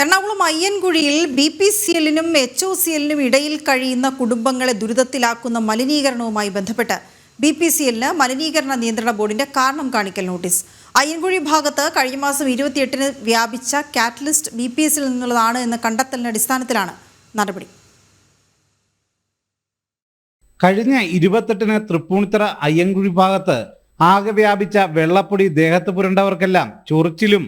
എറണാകുളം അയ്യൻകുഴിയിൽ B P C എല്ലിനും H O C എല്ലിനും ഇടയിൽ കഴിയുന്ന കുടുംബങ്ങളെ ദുരിതത്തിലാക്കുന്ന മലിനീകരണവുമായി ബന്ധപ്പെട്ട് ബി പി സി എല്ലിന് മലിനീകരണ നിയന്ത്രണ ബോർഡിന്റെ കാരണം കാണിക്കൽ നോട്ടീസ്. അയ്യൻകുഴി ഭാഗത്ത് കഴിഞ്ഞ മാസം ഇരുപത്തിയെട്ടിന് വ്യാപിച്ച കാറ്റലിസ്റ്റ് ബി പി എസിൽ നിന്നുള്ളതാണ് എന്ന കണ്ടെത്തലിന്റെ അടിസ്ഥാനത്തിലാണ് നടപടി. കഴിഞ്ഞ ഇരുപത്തെട്ടിന് തൃപ്പൂണിത്തറ അയ്യൻകുഴി ഭാഗത്ത് ആകെ വ്യാപിച്ച വെള്ളപ്പൊടി ദേഹത്ത് പുരണ്ടവർക്കെല്ലാം ചൊറിച്ചിലും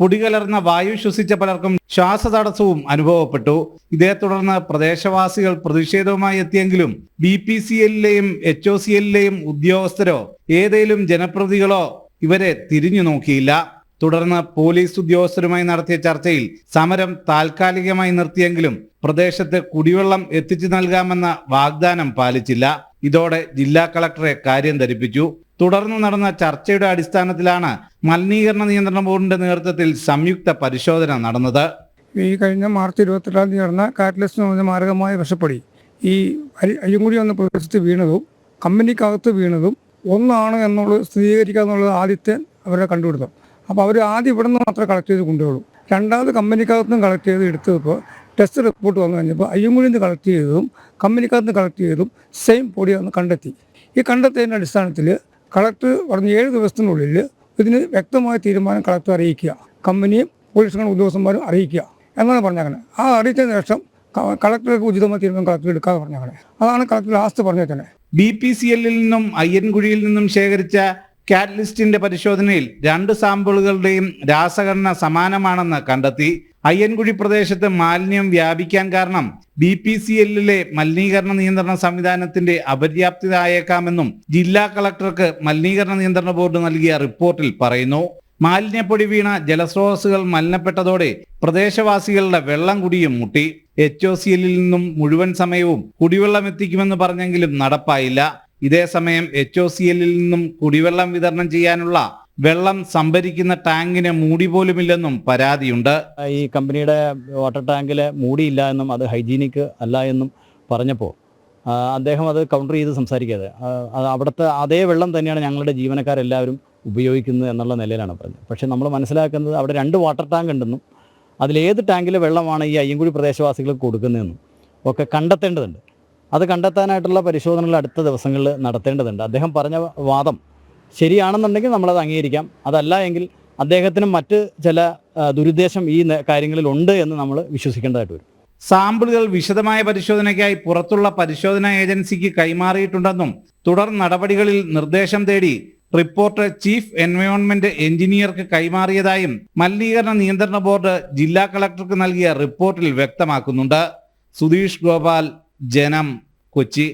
പൊടികലർന്ന വായു ശ്വസിച്ച പലർക്കും ശ്വാസതടസ്സവും അനുഭവപ്പെട്ടു. ഇതേ തുടർന്ന് പ്രദേശവാസികൾ പ്രതിഷേധവുമായി എത്തിയെങ്കിലും ബി പി സി എല്ലിലെയും എച്ച് ഒ സി എല്ലിലെയും ഉദ്യോഗസ്ഥരോ ഏതെങ്കിലും ജനപ്രതികളോ ഇവരെ തിരിഞ്ഞു നോക്കിയില്ല. തുടർന്ന് പോലീസ് ഉദ്യോഗസ്ഥരുമായി നടത്തിയ ചർച്ചയിൽ സമരം താൽക്കാലികമായി നിർത്തിയെങ്കിലും പ്രദേശത്ത് കുടിവെള്ളം എത്തിച്ചു നൽകാമെന്ന വാഗ്ദാനം പാലിച്ചില്ല. ഇതോടെ ജില്ലാ കളക്ടറെ കാര്യം ധരിപ്പിച്ചു. തുടർന്ന് നടന്ന ചർച്ചയുടെ അടിസ്ഥാനത്തിലാണ് മലിനീകരണ നിയന്ത്രണ ബോർഡിന്റെ നേതൃത്വത്തിൽ സംയുക്ത പരിശോധന നടന്നത്. ഈ കഴിഞ്ഞ മാർച്ച് ഇരുപത്തെട്ടാം തീയതി നടന്ന കാറ്റലിസ്റ്റ് എന്ന് പറഞ്ഞ മാരകമായ വിഷപ്പടി ഈ അയ്യങ്കുടി എന്ന പ്രദേശത്ത് വീണതും കമ്പനിക്കകത്ത് വീണതും ഒന്നാണ് എന്നുള്ളത് സ്ഥിരീകരിക്കുക എന്നുള്ളത് ആദ്യത്തെ അവരുടെ കണ്ടുപിടുത്തം. അപ്പോൾ അവർ ആദ്യം ഇവിടെ നിന്ന് മാത്രമേ കളക്ട് ചെയ്ത് കൊണ്ടുപോകുള്ളൂ രണ്ടാമത് കമ്പനിക്കകത്ത് നിന്ന് കളക്ട് ചെയ്ത് എടുത്തപ്പോൾ ടെസ്റ്റ് റിപ്പോർട്ട് വന്നു കഴിഞ്ഞപ്പോൾ അയ്യങ്കുഴിയിൽ നിന്ന് കളക്ട് ചെയ്തതും കമ്പനിക്കകത്ത് നിന്ന് കളക്ട് ചെയ്തതും സെയിം പൊടി വന്ന് കണ്ടെത്തി. ഈ കണ്ടെത്തിയതിന്റെ അടിസ്ഥാനത്തിൽ കളക്ടർ പറഞ്ഞ ഏഴ് ദിവസത്തിനുള്ളിൽ ഇതിന് വ്യക്തമായ തീരുമാനം കളക്ടർ അറിയിക്കുക. കമ്പനിയും പോലീസ് ഉദ്യോഗസ്ഥന്മാരും അറിയിക്കുക. എന്നാണ് പറഞ്ഞങ്ങനെ ആ അറിയിച്ചതിന് ശേഷം കളക്ടർക്ക് ഉചിതമായ തീരുമാനം കളക്ടർ എടുക്കാതെ പറഞ്ഞങ്ങനെ അതാണ് കളക്ടർ ലാസ്റ്റ് പറഞ്ഞേക്കണേ. ബി പി സി എല്ലിൽ നിന്നും അയ്യൻകുഴിയിൽ നിന്നും ശേഖരിച്ച കാറ്റലിസ്റ്റിന്റെ പരിശോധനയിൽ രണ്ട് സാമ്പിളുകളുടെയും രാസഘടന സമാനമാണെന്ന് കണ്ടെത്തി. അയ്യൻകുഴി പ്രദേശത്ത് മാലിന്യം വ്യാപിക്കാൻ കാരണം ബി പി സി എല്ലിലെ മലിനീകരണ നിയന്ത്രണ സംവിധാനത്തിന്റെ അപര്യാപ്തതായേക്കാമെന്നും ജില്ലാ കളക്ടർക്ക് മലിനീകരണ നിയന്ത്രണ ബോർഡ് നൽകിയ റിപ്പോർട്ടിൽ പറയുന്നു. മാലിന്യപ്പൊടി വീണ ജലസ്രോതസ്സുകൾ മലിനപ്പെട്ടതോടെ പ്രദേശവാസികളുടെ വെള്ളം കുടിയും മുട്ടി. എച്ച് ഒ സി എല്ലിൽ നിന്നും മുഴുവൻ സമയവും കുടിവെള്ളം എത്തിക്കുമെന്ന് പറഞ്ഞെങ്കിലും നടപ്പായില്ല. ഇതേസമയം എച്ച് ഒ സി എല്ലിൽ നിന്നും കുടിവെള്ളം വിതരണം ചെയ്യാനുള്ള വെള്ളം സംഭരിക്കുന്ന ടാങ്കിന് മൂടി പോലുമില്ലെന്നും പരാതിയുണ്ട്. ഈ കമ്പനിയുടെ വാട്ടർ ടാങ്കിൽ മൂടിയില്ല എന്നും അത് ഹൈജീനിക് അല്ല എന്നും പറഞ്ഞപ്പോൾ അദ്ദേഹം അത് കൗണ്ടർ ചെയ്ത് സംസാരിക്കാതെ അവിടുത്തെ അതേ വെള്ളം തന്നെയാണ് ഞങ്ങളുടെ ജീവനക്കാരെല്ലാവരും ഉപയോഗിക്കുന്നത് എന്നുള്ള നിലയിലാണ് പറഞ്ഞത്. പക്ഷേ നമ്മൾ മനസ്സിലാക്കുന്നത് അവിടെ രണ്ട് വാട്ടർ ടാങ്ക് ഉണ്ടെന്നും അതിലേത് ടാങ്കിലെ വെള്ളമാണ് ഈ അയ്യങ്കുഴി പ്രദേശവാസികൾക്ക് കൊടുക്കുന്നതെന്നും ഒക്കെ കണ്ടെത്തേണ്ടതുണ്ട്. അത് കണ്ടെത്താനായിട്ടുള്ള പരിശോധനകൾ അടുത്ത ദിവസങ്ങളിൽ നടത്തേണ്ടതുണ്ട്. അദ്ദേഹം പറഞ്ഞ വാദം ശരിയാണെന്നുണ്ടെങ്കിൽ നമ്മളത് അംഗീകരിക്കാം. അതല്ല എങ്കിൽ അദ്ദേഹത്തിന് മറ്റ് ചില ദുരുദ്ദേശം ഈ കാര്യങ്ങളിലുണ്ട് എന്ന് നമ്മൾ വിശ്വസിക്കേണ്ടതായിട്ട് വരും. സാമ്പിളുകൾ വിശദമായ പരിശോധനയ്ക്കായി പുറത്തുള്ള പരിശോധനാ ഏജൻസിക്ക് കൈമാറിയിട്ടുണ്ടെന്നും തുടർ നടപടികളിൽ നിർദ്ദേശം തേടി റിപ്പോർട്ട് ചീഫ് എൻവയോൺമെന്റ് എഞ്ചിനീയർക്ക് കൈമാറിയതായും മലിനീകരണ നിയന്ത്രണ ബോർഡ് ജില്ലാ കളക്ടർക്ക് നൽകിയ റിപ്പോർട്ടിൽ വ്യക്തമാക്കുന്നുണ്ട്. സുധീഷ് ഗോപാൽ ജനം കൊച്ചി.